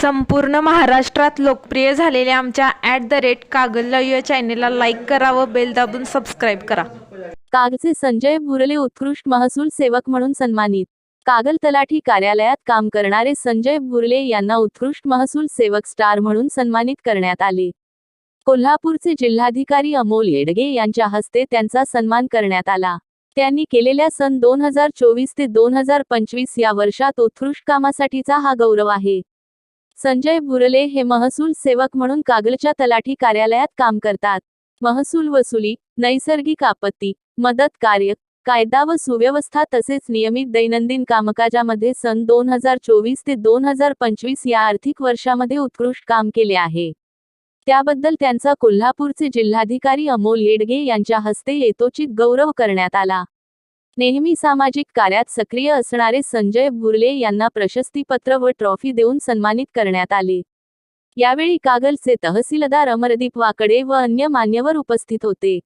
संपूर्ण महाराष्ट्रात लोकप्रिय झालेल्या आमच्या ॲट द रेट कागल या चॅनेलला लाईक करा व बेल दाबून सबस्क्राईब करा. कागचे संजय भुरले उत्कृष्ट महसूल सेवक म्हणून सन्मानित. कागल तलाठी कार्यालयात काम करणारे संजय भुरले यांना उत्कृष्ट महसूल सेवक स्टार म्हणून सन्मानित करण्यात आले. कोल्हापूरचे जिल्हाधिकारी अमोल येडगे यांच्या हस्ते त्यांचा सन्मान करण्यात आला. त्यांनी केलेल्या सन दोन हजार चोवीस ते दोन हजार पंचवीस या वर्षात उत्कृष्ट कामासाठीचा हा गौरव आहे. संजय भुरले हे महसूल सेवक म्हणून कागलच्या तलाठी कार्यालयात काम करतात. महसूल वसुली नैसर्गिक आपत्ती मदत कार्य कायदा व सुव्यवस्था तसेच नियमित दैनंदिन कामकाजामध्ये सन दोन हजार चोवीस ते दोन हजार पंचवीस या आर्थिक वर्षामध्ये उत्कृष्ट काम केले आहे. त्याबद्दल त्यांचा कोल्हापूरचे जिल्हाधिकारी अमोल येडगे यांच्या हस्ते येतोचित गौरव करण्यात आला. नेहमी सामाजिक कार्यात सक्रिय असणारे संजय भुरले यांना प्रशस्तीपत्र व ट्रॉफी देऊन सन्मानित करण्यात आले. यावेळी कागलचे तहसीलदार अमरदीप वाकडे व अन्य मान्यवर उपस्थित होते.